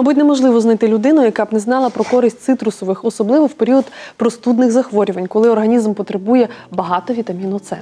Мабуть, неможливо знайти людину, яка б не знала про користь цитрусових, особливо в період простудних захворювань, коли організм потребує багато вітаміну С.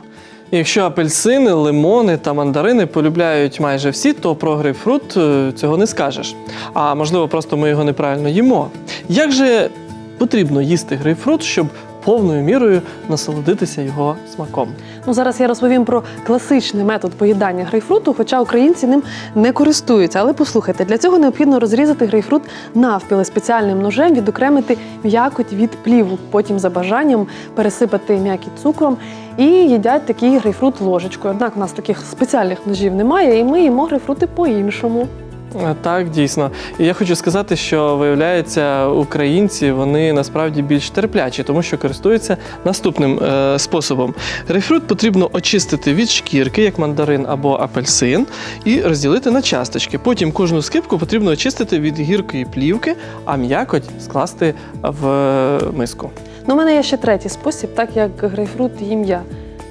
Якщо апельсини, лимони та мандарини полюбляють майже всі, то про грейпфрут е, цього не скажеш. А можливо, просто ми його неправильно їмо. Як же потрібно їсти грейпфрут, щоб повною мірою насолодитися його смаком? Ну зараз я розповім про класичний метод поїдання грейпфруту, хоча українці ним не користуються. Але послухайте, для цього необхідно розрізати грейпфрут навпіл спеціальним ножем, відокремити м'якоть від пліву. Потім за бажанням пересипати м'якість цукром і їдять такий грейпфрут ложечкою. Однак у нас таких спеціальних ножів немає, і ми їмо грейпфрути по-іншому. Е, Так, дійсно. І я хочу сказати, що виявляється, українці вони насправді більш терплячі, тому що користуються наступним е, способом. Грейпфрут потрібно очистити від шкірки, як мандарин або апельсин, і розділити на часточки. Потім кожну скипку потрібно очистити від гіркої плівки, а м'якоть скласти в е, миску. Ну, у мене є ще третій спосіб, так як грейпфрут їм я.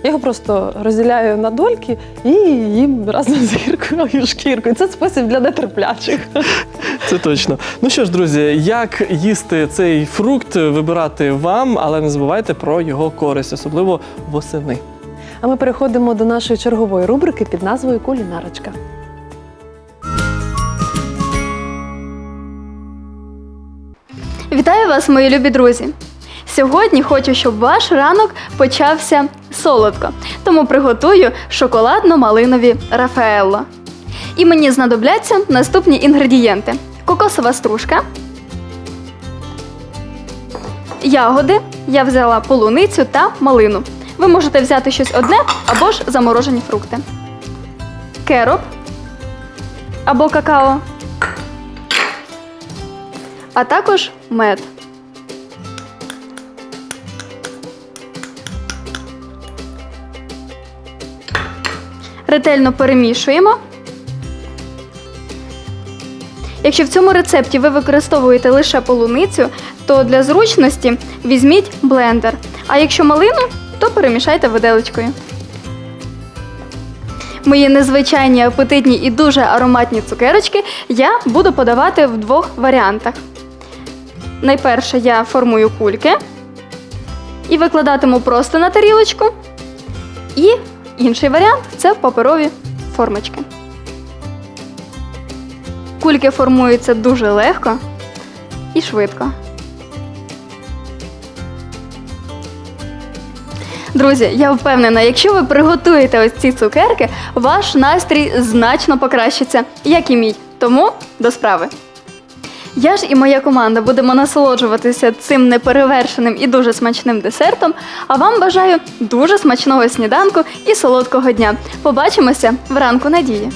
Я його просто розділяю на дольки і їм разом з гіркою шкіркою. Це спосіб для нетерплячих. Це точно. Ну що ж, друзі, як їсти цей фрукт, вибирати вам, але не забувайте про його користь, особливо восени. А ми переходимо до нашої чергової рубрики під назвою Кулінарочка. Вітаю вас, мої любі друзі! Сьогодні хочу, щоб ваш ранок почався солодко, тому приготую шоколадно-малинові Рафаелло. І мені знадобляться наступні інгредієнти: кокосова стружка, ягоди. Я взяла полуницю та малину. Ви можете взяти щось одне або ж заморожені фрукти. Кероп або какао, а також мед. Ретельно перемішуємо. Якщо в цьому рецепті ви використовуєте лише полуницю, то для зручності візьміть блендер. А якщо малину, то перемішайте виделочкою. Мої незвичайні апетитні і дуже ароматні цукерочки я буду подавати в двох варіантах. Найперше я формую кульки і викладатиму просто на тарілочку. І інший варіант це паперові формочки. Кульки формуються дуже легко і швидко. Друзі, я впевнена, якщо ви приготуєте ось ці цукерки, ваш настрій значно покращиться, як і мій. Тому до справи. Я ж і моя команда будемо насолоджуватися цим неперевершеним і дуже смачним десертом. А вам бажаю дуже смачного сніданку і солодкого дня. Побачимося вранку надії.